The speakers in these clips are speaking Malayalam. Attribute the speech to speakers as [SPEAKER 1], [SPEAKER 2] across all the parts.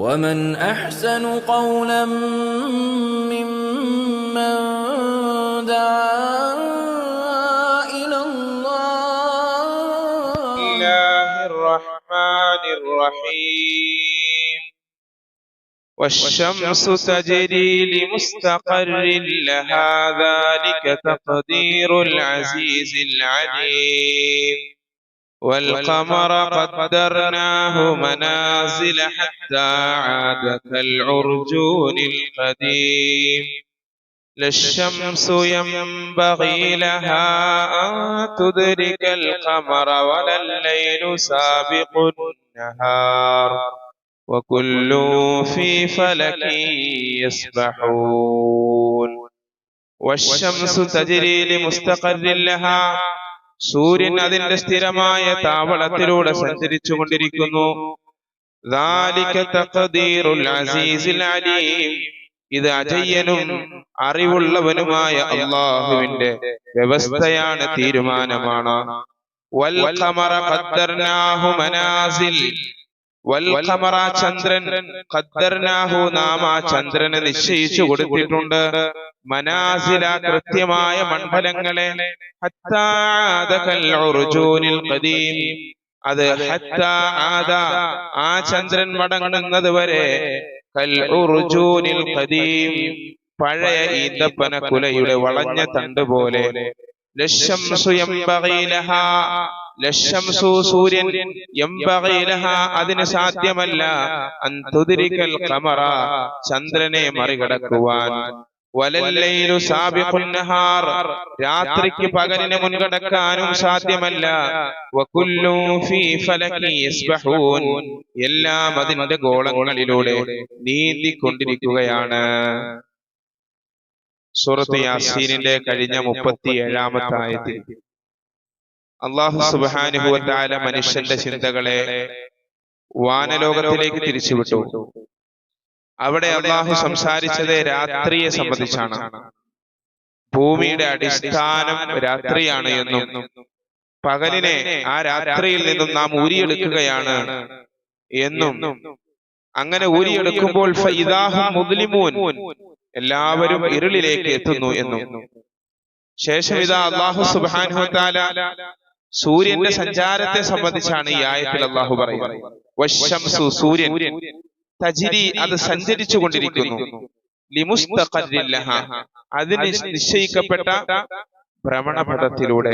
[SPEAKER 1] ومن احسن قولا ممن دعا إلى الله
[SPEAKER 2] الله الرحمن الرحيم والشمس تجري لمستقر لها ذلك تقدير العزيز العليم والقمر قدرناه منازل حتى عاد كالعرجون القديم. لا الشمس ينبغي لها أن تدرك القمر ولا الليل سابق النهار. وكل في فلك يسبحون. والشمس تجري لمستقر لها സൂര്യൻ അതിന്റെ സ്ഥിരമായ താവളത്തിലൂടെ സഞ്ചരിച്ചു കൊണ്ടിരിക്കുന്നു ഇത് അജയ്യനും അറിവുള്ളവനുമായ അള്ളാഹുവിന്റെ വ്യവസ്ഥയാണ് തീരുമാനമാണ്. ചന്ദ്രൻ. നാം ആ ചന്ദ്രനെ നിശ്ചയിച്ചു കൊടുത്തിട്ടുണ്ട്. മനാസില കൃത്യമായ മണ്ഡലങ്ങളെ അത് ആ ചന്ദ്രൻ മടങ്ങുന്നത് വരെ പഴയ ഈന്തപ്പന കുലയുടെ വളഞ്ഞ തണ്ട് പോലെ. സൂര്യൻ അതിന് സാധ്യമല്ല. ചന്ദ്രനെ മറികടക്കുവാൻ. രാത്രിക്ക് പകലിനെ മുൻകടക്കാനും സാധ്യമല്ല. എല്ലാം അതിന്റെ ഗോളങ്ങളിലൂടെ നീന്തിക്കൊണ്ടിരിക്കുകയാണ്. സൂറത്ത് യാസീനിന്റെ കഴിഞ്ഞ മുപ്പത്തി ഏഴാമത്തെ ആയത്തിൽ അള്ളാഹു സുബാനുഭവത്താല മനുഷ്യന്റെ ചിന്തകളെ വാനലോകത്തിലേക്ക് തിരിച്ചുവിട്ടു. അവിടെ അള്ളാഹു സംസാരിച്ചത് രാത്രിയെ സംബന്ധിച്ചാണ്. ഭൂമിയുടെ അടിസ്ഥാനം രാത്രിയാണ് എന്നും. പകലിനെ ആ രാത്രിയിൽ നിന്നും നാം ഊരിയെടുക്കുകയാണ് എന്നും. അങ്ങനെ ഊരിയെടുക്കുമ്പോൾ മുദ്ലിമൂൻ. എല്ലാവരും ഇരുളിലേക്ക് എത്തുന്നു എന്നും. ശേഷം ഇതാ അള്ളാഹു സുബാനു താല സൂര്യന്റെ സഞ്ചാരത്തെ സംബന്ധിച്ചാണ് ഈ ആയത്തിൽ അള്ളാഹു പറയുന്നത്. സൂര്യൻ. തജിരി അത് സഞ്ചരിച്ചു കൊണ്ടിരിക്കുന്നു. അതിന് നിശ്ചയിക്കപ്പെട്ട ഭ്രമണപഥത്തിലൂടെ.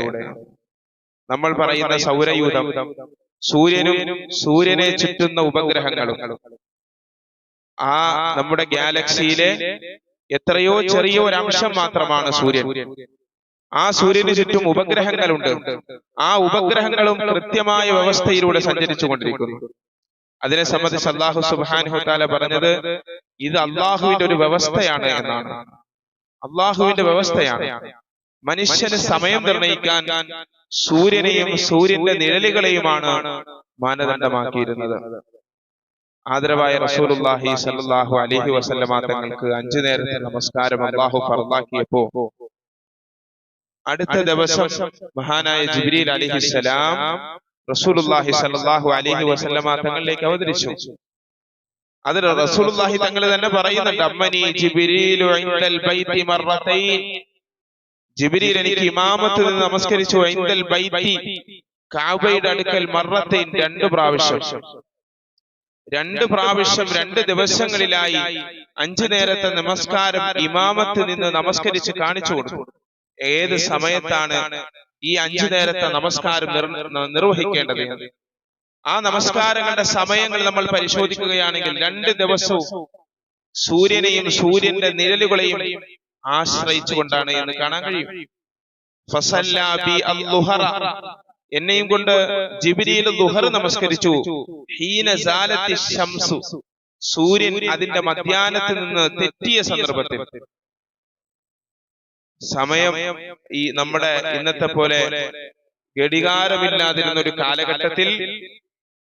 [SPEAKER 2] നമ്മൾ പറയുന്ന സൗരയൂഥം. സൂര്യനും സൂര്യനെ ചുറ്റുന്ന ഉപഗ്രഹങ്ങളും. ആ നമ്മുടെ ഗാലക്സിയിലെ എത്രയോ ചെറിയ ഒരു അംശം മാത്രമാണ് സൂര്യൻ. ആ സൂര്യന് ചുറ്റും ഉപഗ്രഹങ്ങളുണ്ട്. ആ ഉപഗ്രഹങ്ങളും കൃത്യമായ വ്യവസ്ഥയിലൂടെ സഞ്ചരിച്ചു കൊണ്ടിരിക്കുന്നു. അതിനെ സംബന്ധിച്ച് അള്ളാഹു സുബാനു താല പറഞ്ഞത് ഇത് അള്ളാഹുവിന്റെ ഒരു വ്യവസ്ഥയാണ് എന്നാണ്. അള്ളാഹുവിന്റെ വ്യവസ്ഥയാണ്. മനുഷ്യന് സമയം നിർണയിക്കാൻ സൂര്യനെയും സൂര്യന്റെ നിഴലുകളെയുമാണ് മാനദണ്ഡമാക്കിയിരുന്നത്. ആദരവായ റസൂലുള്ളാഹി സല്ലാഹു അലൈഹി വസല്ലമ തങ്ങൾക്ക് അഞ്ചു നേരത്തെ നമസ്കാരം അള്ളാഹു ഫർദാക്കിയപ്പോ. അടുത്ത ദിവസം മഹാനായ ജിബ്രീൽ അലിഹിസലാം റസൂലുള്ളാഹി സല്ലല്ലാഹു അലൈഹി വസല്ലമ തങ്ങളിലേക്ക് അവതരിച്ചു. അതിൽ റസൂലുല്ലാഹി തങ്ങൾ തന്നെ പറയുന്നുണ്ട് അമ്മനി ജിബ്രീലു ഇൻദൽ ബൈതി മർറതൈൻ ജിബ്രീൽ എനിക്ക് ഇമാമത്ത് നിന്ന് നമസ്കരിച്ചു ഇൻദൽ ബൈതി കാബയുടെ അടുക്കൽ മർറത്തൈൻ രണ്ട് പ്രാവശ്യം. രണ്ട് പ്രാവശ്യം രണ്ട് ദിവസങ്ങളിലായി അഞ്ചു നേരത്തെ നമസ്കാരം ഇമാമത്ത് നിന്ന് നമസ്കരിച്ച് കാണിച്ചു കൊടുത്തു. ഏത് സമയത്താണ് ഈ അഞ്ചു നേരത്തെ നമസ്കാരം നിർവഹിക്കേണ്ടത് ആ നമസ്കാരങ്ങളുടെ സമയങ്ങൾ നമ്മൾ പരിശോധിക്കുകയാണെങ്കിൽ രണ്ട് ദിവസവും സൂര്യനെയും സൂര്യന്റെ നിഴലുകളെയും ആശ്രയിച്ചുകൊണ്ടാണ് എന്ന് കാണാൻ കഴിയും. എന്നെയും കൊണ്ട് ജിബിരിയിൽ ദുഹർ നമസ്കരിച്ചു. ശംസു. സൂര്യൻ അതിന്റെ മധ്യാനത്തിൽ നിന്ന് തെറ്റിയ സന്ദർഭത്തിൽ. സമയം ഈ നമ്മുടെ ഇന്നത്തെ പോലെ ഘടികാരമില്ലാതിരുന്ന ഒരു കാലഘട്ടത്തിൽ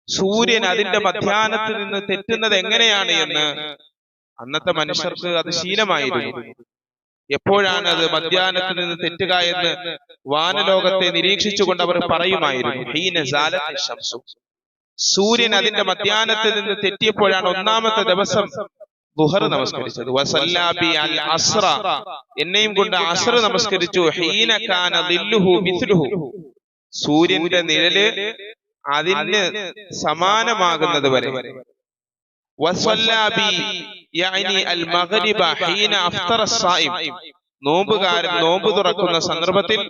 [SPEAKER 2] സൂര്യൻ അതിന്റെ മധ്യാനത്ത് നിന്ന് തെറ്റുന്നത് എങ്ങനെയാണ് എന്ന് അന്നത്തെ മനുഷ്യർക്ക് അത് ശീലമായിരുന്നു. എപ്പോഴാണ് അത് മധ്യാനത്ത് നിന്ന് തെറ്റുക എന്ന് വാനലോകത്തെ നിരീക്ഷിച്ചുകൊണ്ട് അവർ പറയുമായിരുന്നു. സൂര്യൻ അതിന്റെ മധ്യാനത്തിൽ നിന്ന് തെറ്റിയപ്പോഴാണ് ഒന്നാമത്തെ ദിവസം ദുഹർ നമസ്കരിച്ചത്. വസല്ലാബി അൽ അസ്ര. എന്നെയും കൊണ്ട് അസ്ര നമസ്കരിച്ചു. സൂര്യന്റെ നിഴൽ അതിന് സമാനമാകുന്നത് വരെ. നോമ്പുകാരൻ നോമ്പ് തുറക്കുന്ന സന്ദർഭത്തിൽ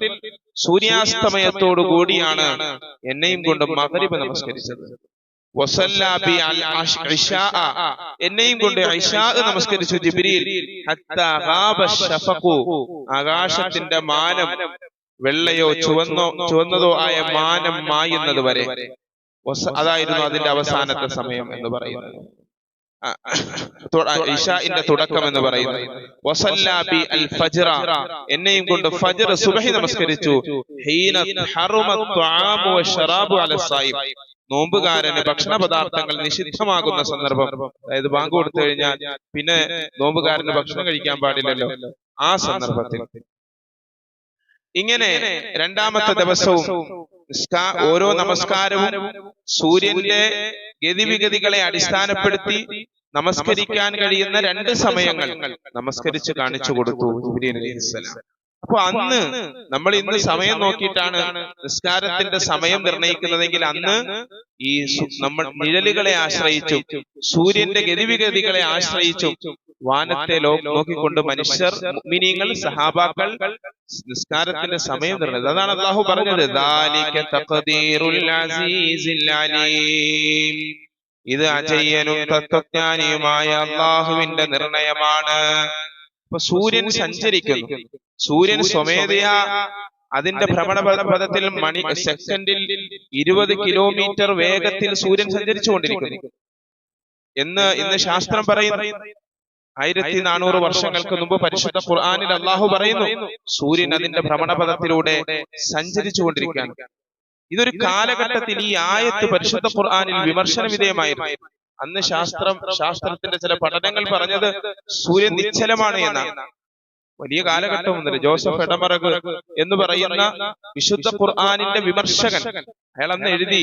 [SPEAKER 2] സൂര്യാസ്തമയത്തോടു കൂടിയാണ് എന്നെയും കൊണ്ട് മകരിബ് നമസ്കരിച്ചത്. എന്നെയും കൊണ്ട് നമസ്കരിച്ചു ആകാശത്തിന്റെ മാനം വെള്ളയോ ചുവന്നോ ചുവന്നതോ ആയ മാനം മായുന്നത് വരെ. അതായിരുന്നു അതിന്റെ അവസാനത്തെ സമയം എന്ന് പറയുന്നത്. തു- തുടക്കം എന്ന് പറയുന്നത്. അൽ ഫജ്റ. എന്നെയും കൊണ്ട് ഫജ്ർ സുബഹി നമസ്കരിച്ചു. ഹീന ഹറുമ വശറാബു നോമ്പുകാരന് ഭക്ഷണ പദാർത്ഥങ്ങൾ നിഷിദ്ധമാകുന്ന സന്ദർഭം. അതായത് ബാങ്ക് കൊടുത്തു കഴിഞ്ഞാൽ പിന്നെ നോമ്പുകാരന് ഭക്ഷണം കഴിക്കാൻ പാടില്ലല്ലോ. ആ സന്ദർഭത്തിൽ. ഇങ്ങനെ രണ്ടാമത്തെ ദിവസവും ഓരോ നമസ്കാരവും സൂര്യന്റെ ഗതിവിഗതികളെ അടിസ്ഥാനപ്പെടുത്തി നമസ്കരിക്കാൻ കഴിയുന്ന രണ്ട് സമയങ്ങൾ നമസ്കരിച്ച് കാണിച്ചു കൊടുത്തു അപ്പൊ അന്ന് നമ്മൾ ഇന്ന് സമയം നോക്കിയിട്ടാണ് നിസ്കാരത്തിന്റെ സമയം നിർണയിക്കുന്നതെങ്കിൽ അന്ന് ഈ നമ്മൾ നിഴലുകളെ ആശ്രയിച്ചും സൂര്യന്റെ ഗതിവിഗതികളെ ആശ്രയിച്ചും വാനത്തെ നോക്കിക്കൊണ്ട് മനുഷ്യർ മിനിങ്ങൾ സഹാബാക്കൾ നിസ്കാരത്തിന്റെ സമയം നിർണയിച്ചു അതാണ് അള്ളാഹു പറഞ്ഞത്. ഇത് അജയ്യനും തത്വജ്ഞാനിയുമായ അള്ളാഹുവിന്റെ നിർണയമാണ്. ഇപ്പൊ സൂര്യൻ സഞ്ചരിക്കുന്നു. സൂര്യൻ സ്വമേധയാ അതിന്റെ ഭ്രമണപഥത്തിൽ മണി സെക്കൻഡിൽ ഇരുപത് കിലോമീറ്റർ വേഗത്തിൽ സൂര്യൻ സഞ്ചരിച്ചുകൊണ്ടിരിക്കുന്നു. എന്ന് ഇന്ന് ശാസ്ത്രം പറയുന്നു. ആയിരത്തി നാനൂറ് വർഷങ്ങൾക്ക് മുമ്പ് പരിശുദ്ധ ഖുർആാനിൽ അള്ളാഹു പറയുന്നു സൂര്യൻ അതിന്റെ ഭ്രമണപഥത്തിലൂടെ സഞ്ചരിച്ചുകൊണ്ടിരിക്കുകയാണ്. ഇതൊരു കാലഘട്ടത്തിൽ ഈ ആയത്ത് പരിശുദ്ധ ഖുർആാനിൽ വിമർശന വിധേയമായിരുന്നു അന്ന് ശാസ്ത്രം ശാസ്ത്രത്തിന്റെ ചില പഠനങ്ങൾ പറഞ്ഞത് സൂര്യൻ നിശ്ചലമാണ് എന്നാണ്. വലിയ കാലഘട്ടം ഒന്നുമില്ല ജോസഫ് എടമറക് എന്ന് പറയുന്ന വിശുദ്ധ ഖുർആാനിന്റെ വിമർശകൻ. അയാൾ അന്ന് എഴുതി.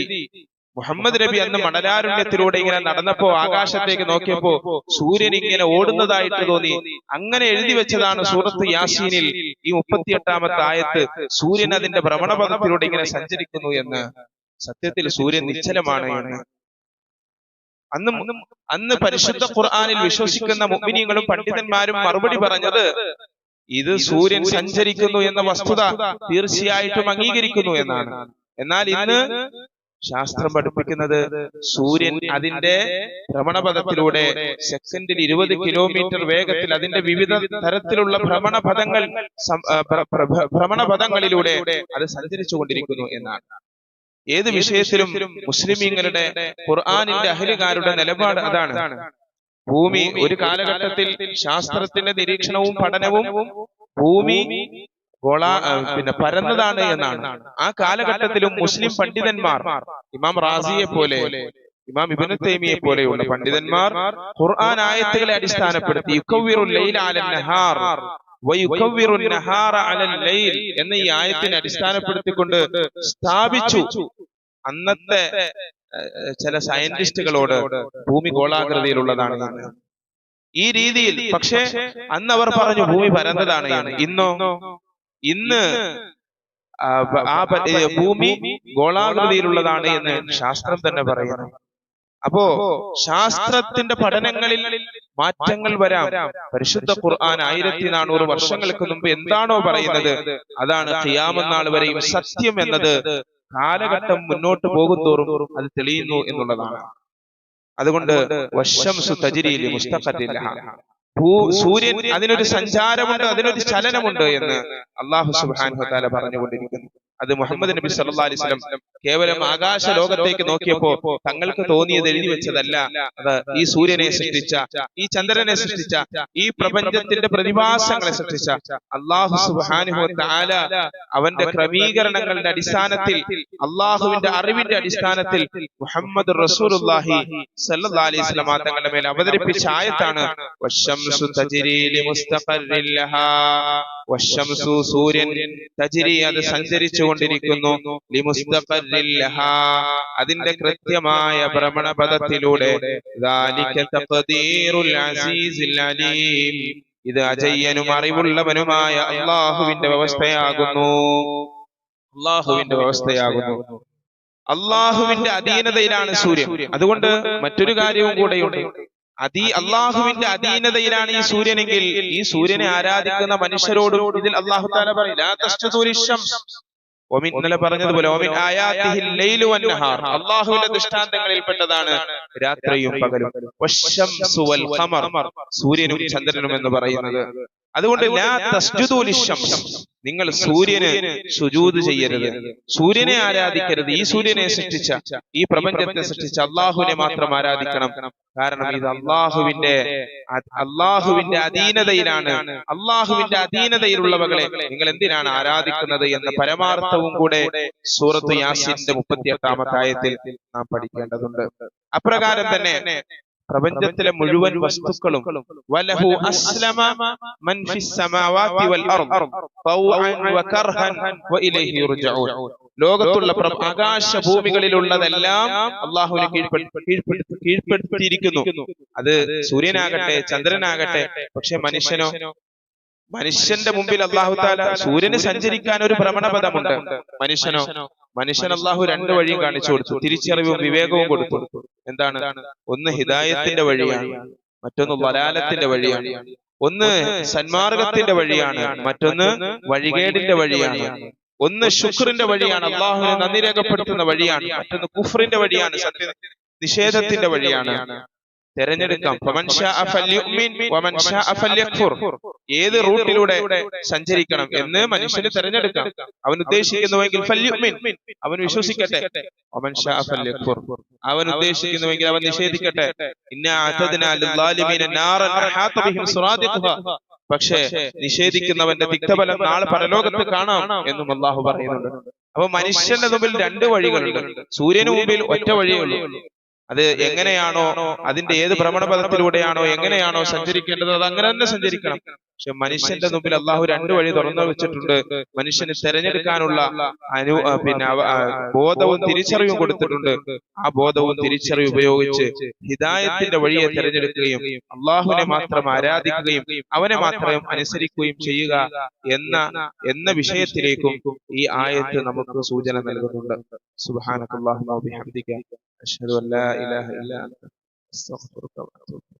[SPEAKER 2] മുഹമ്മദ് നബി അന്ന് മണലാരുണ്യത്തിലൂടെ ഇങ്ങനെ നടന്നപ്പോ ആകാശത്തേക്ക് നോക്കിയപ്പോ സൂര്യൻ ഇങ്ങനെ ഓടുന്നതായിട്ട് തോന്നി. അങ്ങനെ എഴുതി വെച്ചതാണ് സൂറത്ത് യാസീനിൽ ഈ മുപ്പത്തിയെട്ടാമത്തെ ആയത്ത് സൂര്യൻ അതിന്റെ ഭ്രമണപഥത്തിലൂടെ ഇങ്ങനെ സഞ്ചരിക്കുന്നു എന്ന്. സത്യത്തിൽ സൂര്യൻ നിശ്ചലമാണ് എന്ന്. അന്ന് അന്ന് പരിശുദ്ധ ഖുർആാനിൽ വിശ്വസിക്കുന്ന മുഅ്മിനീങ്ങളും പണ്ഡിതന്മാരും മറുപടി പറഞ്ഞത് ഇത് സൂര്യൻ സഞ്ചരിക്കുന്നു എന്ന വസ്തുത തീർച്ചയായിട്ടും അംഗീകരിക്കുന്നു എന്നാണ്. എന്നാൽ ഇന്ന് ശാസ്ത്രം പഠിപ്പിക്കുന്നത് സൂര്യൻ അതിന്റെ ഭ്രമണപഥത്തിലൂടെ സെക്കൻഡിൽ ഇരുപത് കിലോമീറ്റർ വേഗത്തിൽ അതിന്റെ വിവിധ തരത്തിലുള്ള ഭ്രമണപഥങ്ങൾ ഭ്രമണപഥങ്ങളിലൂടെ അത് സഞ്ചരിച്ചു കൊണ്ടിരിക്കുന്നു എന്നാണ്. ഏത് വിഷയത്തിലും മുസ്ലിമീങ്ങളുടെ ഖുർആാനിന്റെ അഹലുകാരുടെ നിലപാട് അതാണ്. ഭൂമി ഒരു കാലഘട്ടത്തിൽ ശാസ്ത്രത്തിന്റെ നിരീക്ഷണവും പഠനവും ഭൂമി ഗോള പിന്നെ പരന്നതാണ് എന്നാണ്. ആ കാലഘട്ടത്തിലും മുസ്ലിം പണ്ഡിതന്മാർ ഇമാം റാസിയെ പോലെ ഇമാം ഇബ്നു തൈമിയെ പോലെയുള്ള പണ്ഡിതന്മാർ ഖുർആൻ ആയത്തുകളെ അടിസ്ഥാനപ്പെടുത്തി എന്ന ഈ ആയത്തിനെ അടിസ്ഥാനപ്പെടുത്തിക്കൊണ്ട് സ്ഥാപിച്ചു. അന്നത്തെ ചില സയന്റിസ്റ്റുകളോട് ഭൂമി ഗോളാകൃതിയിലുള്ളതാണ് ഈ രീതിയിൽ പക്ഷേ അന്ന് അവർ പറഞ്ഞു ഭൂമി പരന്നതാണ് ഇന്നോ? ഇന്ന്? ആ, ഭൂമി ഗോളാകൃതിയിലുള്ളതാണ് എന്ന് ശാസ്ത്രം തന്നെ പറയുന്നു. അപ്പോ ശാസ്ത്രത്തിന്റെ പഠനങ്ങളിൽ മാറ്റങ്ങൾ വരാം. പരിശുദ്ധ ഖുർആൻ ആയിരത്തി നാനൂറ് വർഷങ്ങൾക്ക് മുമ്പ് എന്താണോ പറയുന്നത്? അതാണ് ചെയ്യാമെന്നാൾ വരെയും സത്യം എന്നത്. കാലഘട്ടം മുന്നോട്ട് പോകുന്തോറും അത് തെളിയുന്നു എന്നുള്ളതാണ്. അതുകൊണ്ട് വശംസു മുസ്തഖത്തില്ല ഭൂ സൂര്യൻ അതിനൊരു സഞ്ചാരമുണ്ട് അതിനൊരു ചലനമുണ്ട് എന്ന് അള്ളാഹു സുബാൻ പറഞ്ഞുകൊണ്ടിരിക്കുന്നു. അത് മുഹമ്മദ് നബി സല്ലല്ലാഹു അലൈഹി വസല്ലം കേവലം ആകാശ ലോകത്തേക്ക് നോക്കിയപ്പോ തങ്ങൾക്ക് തോന്നിയത് എഴുതി വെച്ചതല്ല. അത് ഈ സൂര്യനെ സൃഷ്ടിച്ച ഈ ചന്ദ്രനെ സൃഷ്ടിച്ച ഈ പ്രപഞ്ചത്തിന്റെ പ്രതിഭാസങ്ങളെ സൃഷ്ടിച്ച അള്ളാഹു സുബ്ഹാനഹു വതആല അവന്റെ ക്രമീകരണങ്ങളുടെ അടിസ്ഥാനത്തിൽ അള്ളാഹുവിന്റെ അറിവിന്റെ അടിസ്ഥാനത്തിൽ മുഹമ്മദ് റസൂലുള്ളാഹി സല്ലല്ലാഹു അലൈഹി വസല്ലം തങ്ങളുടെ മേൽ അവതരിപ്പിച്ച ആയത്താണ് സൂര്യൻ തജിരി അത് സഞ്ചരിച്ചു കൊണ്ടിരിക്കുന്നു അതിന്റെ കൃത്യമായ ഭ്രമണപഥത്തിലൂടെ. ഇത് അജയ്യനും അറിവുള്ളവനുമായ അള്ളാഹുവിന്റെ വ്യവസ്ഥയാകുന്നു. അള്ളാഹുവിന്റെ വ്യവസ്ഥയാകുന്നു. അള്ളാഹുവിന്റെ അധീനതയിലാണ് സൂര്യൻ. അതുകൊണ്ട് മറ്റൊരു കാര്യവും കൂടെയുണ്ട്. അതീ അള്ളാഹുവിന്റെ അധീനതയിലാണ് ഈ സൂര്യനെങ്കിൽ ഈ സൂര്യനെ ആരാധിക്കുന്ന മനുഷ്യരോടും ഇതിൽ അള്ളാഹു താല പറയും ഒമിൻ ഇന്നലെ പറഞ്ഞതുപോലെ ഒമിൻ അള്ളാഹുവിന്റെ ദൃഷ്ടാന്തങ്ങളിൽപ്പെട്ടതാണ് രാത്രിയും പകലും. സൂര്യനും ചന്ദ്രനും എന്ന് പറയുന്നത് അതുകൊണ്ട്. നിങ്ങൾ സൂര്യന് സുജൂത് ചെയ്യരുത്. സൂര്യനെ ആരാധിക്കരുത്. ഈ സൂര്യനെ സൃഷ്ടിച്ച ഈ പ്രപഞ്ചത്തെ സൃഷ്ടിച്ച അള്ളാഹുവിനെ മാത്രം ആരാധിക്കണം. കാരണം ഇത് അള്ളാഹുവിന്റെ അള്ളാഹുവിന്റെ അധീനതയിലാണ്. അള്ളാഹുവിന്റെ അധീനതയിലുള്ളവകളെ നിങ്ങൾ എന്തിനാണ് ആരാധിക്കുന്നത് എന്ന പരമാർത്ഥവും കൂടെ സൂറത്ത് യാസിന്റെ മുപ്പത്തിയെട്ടാമത്തെ ആയത്തിൽ നാം പഠിക്കേണ്ടതുണ്ട്. അപ്രകാരം തന്നെ പ്രപഞ്ചത്തിലെ മുഴുവൻ വസ്തുക്കളും വലഹു അസ്ലമ മൻ ഫിസ് സമാവാതി വൽ അർദ് തൗഅൻ വകർഹൻ വഇലൈഹി യുർജഊൻ ലോകത്തുള്ള ആകാശ ഭൂമികളിലുള്ളതെല്ലാം അള്ളാഹുവിനെ കീഴ്പ്പെടുത്തി കീഴ്പ്പെടുത്തി കീഴ്പ്പെടുത്തിയിരിക്കുന്നു. അത് സൂര്യനാകട്ടെ ചന്ദ്രനാകട്ടെ പക്ഷെ മനുഷ്യനോ മനുഷ്യന്റെ മുമ്പിൽ അള്ളാഹു താല സൂര്യന് സഞ്ചരിക്കാൻ ഒരു ഭ്രമണപഥമുണ്ട്. മനുഷ്യനോ മനുഷ്യൻ അള്ളാഹു രണ്ടു വഴിയും കാണിച്ചു കൊടുത്തു. തിരിച്ചറിവും വിവേകവും കൊടുത്തു. എന്താണ്? ഒന്ന് ഹിദായത്തിന്റെ വഴിയാണ്. മറ്റൊന്ന് വലാലത്തിന്റെ വഴിയാണ്. ഒന്ന് സന്മാർഗത്തിന്റെ വഴിയാണ്. മറ്റൊന്ന് വഴികേടിന്റെ വഴിയാണ്. ഒന്ന് ശുക്രിന്റെ വഴിയാണ്. അള്ളാഹുവിനെ നന്ദി രേഖപ്പെടുത്തുന്ന വഴിയാണ്. മറ്റൊന്ന് കുഫറിന്റെ വഴിയാണ്. സത്യ നിഷേധത്തിന്റെ വഴിയാണ്. തെരഞ്ഞെടുക്കാം. ഏത് റൂട്ടിലൂടെ സഞ്ചരിക്കണം എന്ന് മനുഷ്യന് തെരഞ്ഞെടുക്കാം. അവൻ ഉദ്ദേശിക്കുന്നുവെങ്കിൽ. അവൻ വിശ്വസിക്കട്ടെ. അവൻ ഉദ്ദേശിക്കുന്നുവെങ്കിൽ അവൻ നിഷേധിക്കട്ടെ. പക്ഷേ നിഷേധിക്കുന്നവന്റെ തിക്തഫലം നാളെ പരലോകത്ത് കാണാം എന്നും അള്ളാഹു പറയുന്നുണ്ട്. അപ്പൊ മനുഷ്യന്റെ മുമ്പിൽ രണ്ട് വഴികളുണ്ട്. സൂര്യന് മുമ്പിൽ ഒറ്റ വഴിയേ ഉള്ളൂ. അത് എങ്ങനെയാണോ അതിന്റെ ഏത് ഭ്രമണപഥത്തിലൂടെയാണോ എങ്ങനെയാണോ സഞ്ചരിക്കേണ്ടത് അത് അങ്ങനെ തന്നെ സഞ്ചരിക്കണം. പക്ഷെ മനുഷ്യന്റെ മുമ്പിൽ അള്ളാഹു രണ്ടു വഴി തുറന്നു വെച്ചിട്ടുണ്ട്. മനുഷ്യന് തെരഞ്ഞെടുക്കാനുള്ള അനു പിന്നെ ബോധവും തിരിച്ചറിവും കൊടുത്തിട്ടുണ്ട്. ആ ബോധവും തിരിച്ചറിവ് ഉപയോഗിച്ച് ഹിദായത്തിന്റെ വഴിയെ തിരഞ്ഞെടുക്കുകയും അള്ളാഹുവിനെ മാത്രം ആരാധിക്കുകയും അവനെ മാത്രം അനുസരിക്കുകയും ചെയ്യുക എന്ന എന്ന വിഷയത്തിലേക്കും ഈ ആയത്ത് നമുക്ക് സൂചന നൽകുന്നുണ്ട്. സുബ്ഹാനക്കല്ലാഹുമ്മ വബിഹംദിക. അഷ്ഹദു അൻ إله إلا أنت. أستغفرك وأتوب